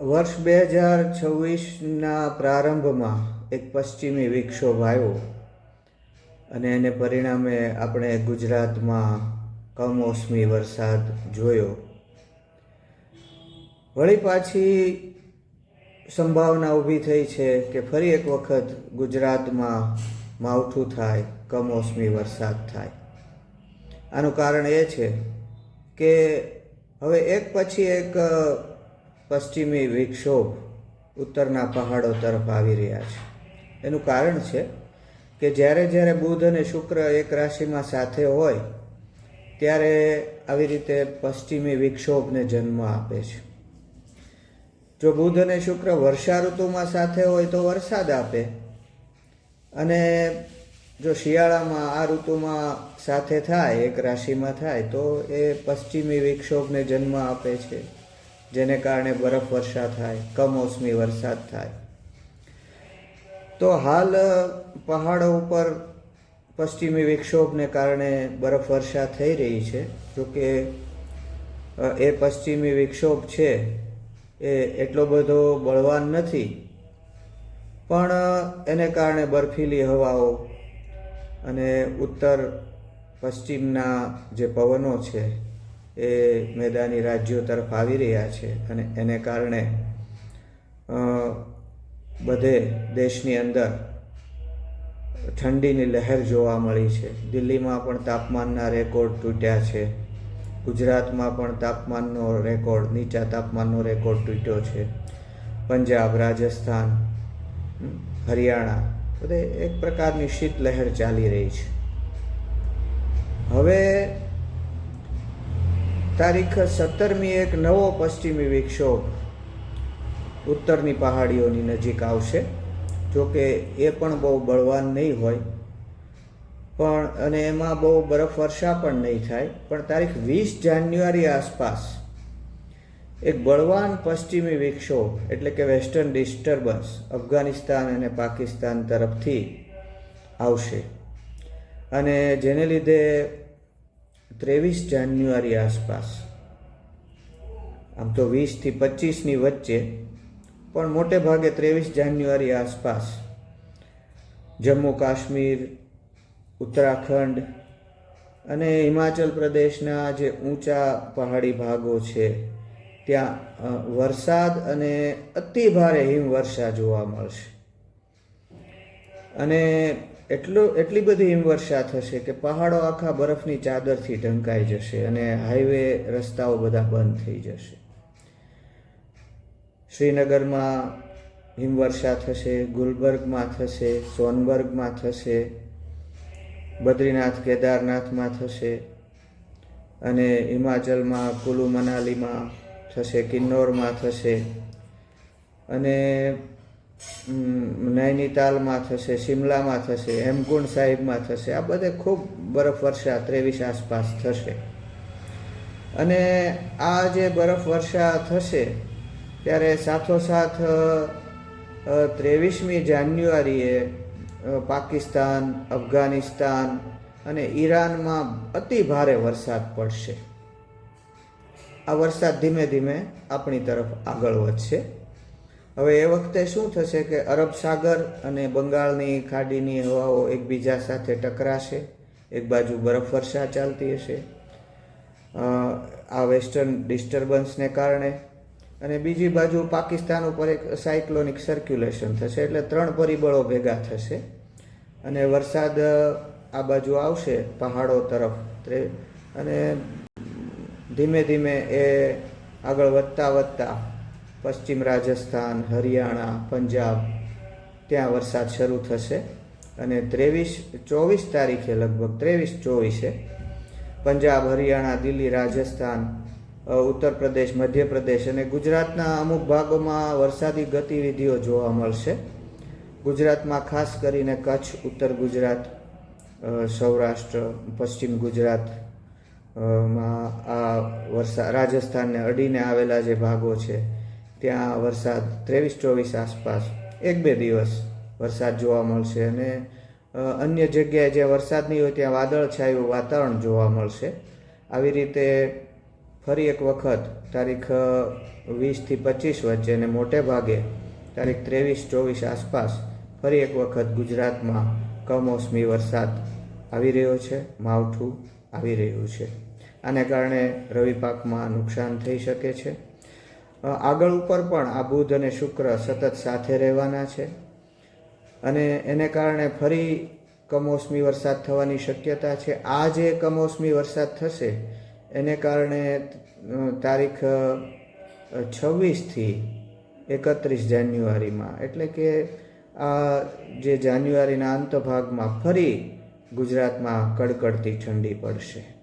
વર્ષ બે હજાર છવ્વીસના પ્રારંભમાં એક પશ્ચિમી વિક્ષોભ આવ્યો અને એને પરિણામે આપણે ગુજરાતમાં કમોસમી વરસાદ જોયો. વળી પાછી સંભાવના ઊભી થઈ છે કે ફરી એક વખત ગુજરાતમાં માવઠું થાય, કમોસમી વરસાદ થાય. આનું કારણ એ છે કે હવે એક પછી એક પશ્ચિમી વિક્ષોભ ઉત્તરના પહાડો તરફ આવી રહ્યા છે. એનું કારણ છે કે જ્યારે જ્યારે બુધ અને શુક્ર એક રાશિમાં સાથે હોય, ત્યારે આવી રીતે પશ્ચિમી વિક્ષોભને જન્મ આપે છે. જો બુધ અને શુક્ર વર્ષા ઋતુમાં સાથે હોય તો વરસાદ આપે. અને જો શિયાળામાં આ ઋતુમાં સાથે થાય, એક રાશિમાં થાય, તો એ પશ્ચિમી વિક્ષોભને જન્મ આપે છે. જેને કારણે બરફ વર્ષા થાય, કમોસમી વરસાદ થાય. તો હાલ પહાડો ઉપર પશ્ચિમી વિક્ષોભને કારણે બરફ વર્ષા થઈ રહી છે. જોકે એ પશ્ચિમી વિક્ષોભ છે, એ એટલો બધો બળવાન નથી. પણ એને કારણે બર્ફીલી હવાઓ અને ઉત્તર પશ્ચિમના જે પવનો છે એ મેદાની રાજ્યો તરફ આવી રહ્યા છે અને એને કારણે બધે દેશની અંદર ઠંડીની લહેર જોવા મળી છે. દિલ્હીમાં પણ તાપમાનના રેકોર્ડ તૂટ્યા છે. ગુજરાતમાં પણ તાપમાનનો રેકોર્ડ, નીચા તાપમાનનો રેકોર્ડ તૂટ્યો છે. પંજાબ, રાજસ્થાન હરિયાણા, બધે એક પ્રકારની શીત લહેર ચાલી રહી છે. હવે તારીખ સત્તરમી એક નવો પશ્ચિમી વિક્ષોભ ઉત્તરની પહાડીઓની નજીક આવશે. જોકે એ પણ બહુ બળવાન નહીં હોય. પણ અને એમાં બહુ બરફવર્ષા પણ નહીં થાય. પણ તારીખ વીસ જાન્યુઆરી આસપાસ એક બળવાન પશ્ચિમી વિક્ષોભ, એટલે કે વેસ્ટર્ન ડિસ્ટર્બન્સ, અફઘાનિસ્તાન અને પાકિસ્તાન તરફથી આવશે. અને જેને લીધે ત્રેવીસ જાન્યુઆરી આસપાસ. આમ તો વીસથી પચીસની વચ્ચે, પણ મોટે ભાગે ત્રેવીસ જાન્યુઆરી આસપાસ. જમ્મુ કાશ્મીર, ઉત્તરાખંડ અને હિમાચલ પ્રદેશના જે ઊંચા પહાડી ભાગો છે, ત્યાં વરસાદ અને અતિભારે હિમવર્ષા જોવા મળશે. અને એટલું, એટલી બધી હિમવર્ષા થશે કે પહાડો આખા બરફની ચાદરથી ઢંકાઈ જશે અને હાઈવે, રસ્તાઓ બધા બંધ થઈ જશે. શ્રીનગરમાં હિમવર્ષા થશે, ગુલબર્ગમાં થશે, સોનબર્ગમાં થશે, બદ્રીનાથ, કેદારનાથમાં થશે અને હિમાચલમાં, કુલુ, મનાલીમાં થશે, કિન્નોરમાં થશે. અને નૈનીતાલમાં થશે, શિમલામાં થશે, હેમકુંડ સાહિબમાં થશે. આ બધે ખૂબ બરફ વર્ષા ત્રેવીસ આસપાસ થશે. અને આ જે બરફ વર્ષા થશે, ત્યારે સાથોસાથ ત્રેવીસમી જાન્યુઆરીએ પાકિસ્તાન, અફઘાનિસ્તાન અને ઈરાનમાં અતિ ભારે વરસાદ પડશે. આ વરસાદ ધીમે ધીમે આપણી તરફ આગળ વધશે. હવે એ વખતે શું થશે કે અરબ સાગર અને બંગાળની ખાડીની હવાઓ એકબીજા સાથે ટકરાશે, એક બાજુ બરફ વર્ષા ચાલતી હશે આ વેસ્ટર્ન ડિસ્ટર્બન્સને કારણે અને બીજી બાજુ પાકિસ્તાન ઉપર એક સાયક્લોનિક સર્ક્યુલેશન થશે એટલે ત્રણ પરિબળો ભેગા થશે અને વરસાદ આ બાજુ આવશે પહાડો તરફ. ત્રે- અને ધીમે ધીમે એ આગળ વધતા વધતા પશ્ચિમ રાજસ્થાન, હરિયાણા, પંજાબ, ત્યાં વરસાદ શરૂ થશે અને ત્રેવીસ, ચોવીસ તારીખે લગભગ ત્રેવીસ ચોવીસે પંજાબ, હરિયાણા, દિલ્હી, રાજસ્થાન ઉત્તર પ્રદેશ મધ્યપ્રદેશ અને ગુજરાતના અમુક ભાગોમાં વરસાદી ગતિવિધિઓ જોવા મળશે. ગુજરાતમાં ખાસ કરીને કચ્છ, ઉત્તર ગુજરાત સૌરાષ્ટ્ર, પશ્ચિમ ગુજરાતમાં આ વરસાદ રાજસ્થાનને અડીને આવેલા જે ભાગો છે ત્યાં વરસાદ ત્રેવીસ, ચોવીસ આસપાસ. એક, બે દિવસ વરસાદ જોવા મળશે અને અન્ય જગ્યાએ જ્યાં વરસાદ નહીં હોય ત્યાં વાદળછાયું વાતાવરણ જોવા મળશે. આવી રીતે ફરી એક વખત તારીખ વીસથી પચીસ વચ્ચે અને મોટે ભાગે તારીખ ત્રેવીસ, ચોવીસ આસપાસ ફરી એક વખત ગુજરાતમાં કમોસમી વરસાદ આવી રહ્યો છે, માવઠું આવી રહ્યું છે. આને કારણે રવિ પાકમાં નુકસાન થઈ શકે છે. આગળ ઉપર પણ આ બુધ અને શુક્ર સતત સાથે રહેવાના છે. અને એને કારણે ફરી કમોસમી વરસાદ થવાની શક્યતા છે. આ જે કમોસમી વરસાદ થશે, એને કારણે તારીખ છવ્વીસથી એકત્રીસ જાન્યુઆરીમાં. એટલે કે આ જે જાન્યુઆરીના અંત ભાગમાં ફરી ગુજરાતમાં કડકડતી ઠંડી પડશે.